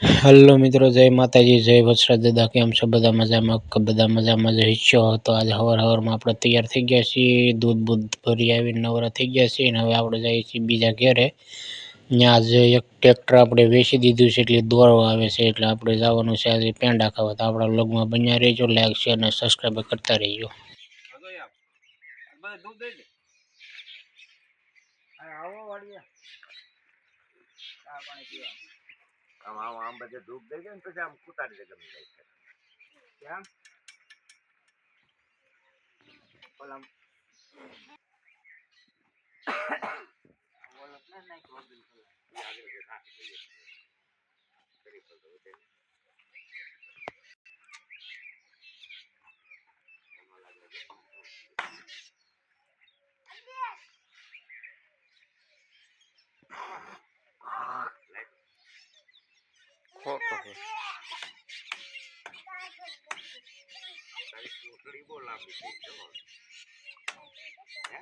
Hello મિત્રો, જય માતાજી, જય વત્સરા દાદા, કેમ છો? બધા મજામાં? બધા મજામાં જ હિસ્સો તો આજે હવાર હવારમાં આપણે તૈયાર થઈ ગયા છીએ. દૂધ બૂધ ભરી આવીને નવરા થઈ ગયા છીએ અને હવે આપણે જઈએ છીએ બીજા ઘેરે. ત્યાં આજે એક ટ્રેક્ટર આપણે વેચી દીધું છે એટલે દોરો આવે છે. એટલે આપણે જવાનું છે આજે પેંડા ખાવા. તો આપણા વ્લોગમાં બન્યા રહેજો લાઈક શેર અને સબસ્ક્રાઈબ કરતા રહેજો. આવો વાડિયા ચા પાણી પીવા. આમ આમ આમ બધે ધૂપ દઈ જાય ને પછી આમ કુતાડી દે ગમી જાય છે કેમ? ઓલો છે તારી કોટડી બહુ લાંબી થઈ જો હે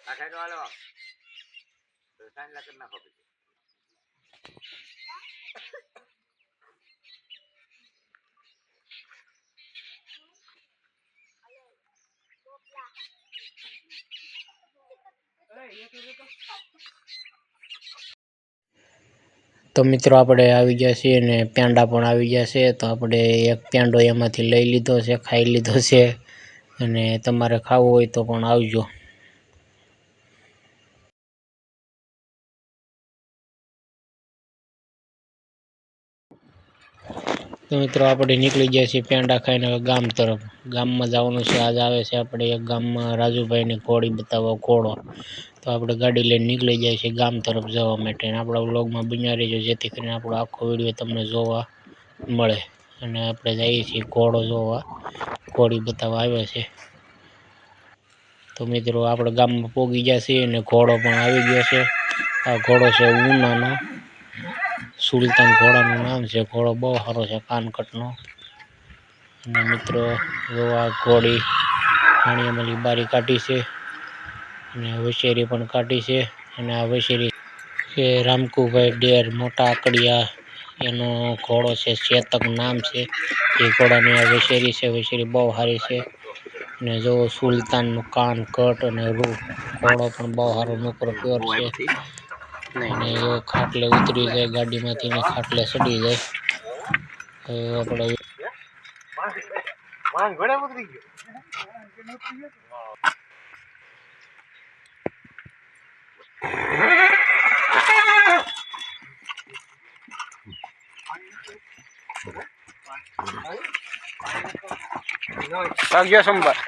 આખા તો હાલો તો સાંજલા કરી નાખો પછી તો મિત્રો આપણે આવી ગયા છીએ અને પેંડા પણ આવી ગયા છે. તો આપણે એક પેંડો એમાંથી લઈ લીધો છે, ખાઈ લીધો છે અને તમારે ખાવું હોય તો પણ આવજો. તો મિત્રો, આપણે નીકળી ગયા છીએ પેંડા ખાઈને હવે ગામ તરફ. ગામમાં જવાનું છે, આજ આવે છે આપણે એક ગામમાં રાજુભાઈને ઘોડી બતાવવા ઘોડો. તો આપણે ગાડી લઈને નીકળી જાય છે ગામ તરફ જવા માટે. આપણા વ્લોગમાં બન્યા રહીજો, જેથી કરીને આપણો આખો વીડિયો તમને જોવા મળે. અને આપણે જઈએ છીએ ઘોડો જોવા. ઘોડી બતાવવા આવ્યા છે. તો મિત્રો, આપણે ગામમાં પોગી ગયા છીએ અને ઘોડો પણ આવી ગયો છે. આ ઘોડો છે ઉનાનો. સુલતાન ઘોડાનું નામ છે. ઘોડો બહુ સારો છે, કાનકટનો. અને મિત્રો જોવા ઘોડી પાણીમાં બારી કાઢી છે અને વશેરી પણ કાઢી છે અને આ વશેરી એ રામકુભાઈ ડેર મોટા આકડિયા એનો ઘોડો છે, ચેતક નામ છે. એ ઘોડાની આ વશેરી છે વશેરી બહુ સારી છે. અને જો સુલતાનનું કાન કટ અને રૂ ઘોડો પણ બહુ સારો નોકરો પ્યોર છે. અને એ ખાટલે ઉતરી જાય ગાડીમાંથી ને ખાટલે ચડી જાય. આપણે ગયો. ભાગ્ય સંભાર.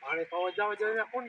પાણી પાવા જવા જોઈએ કોણ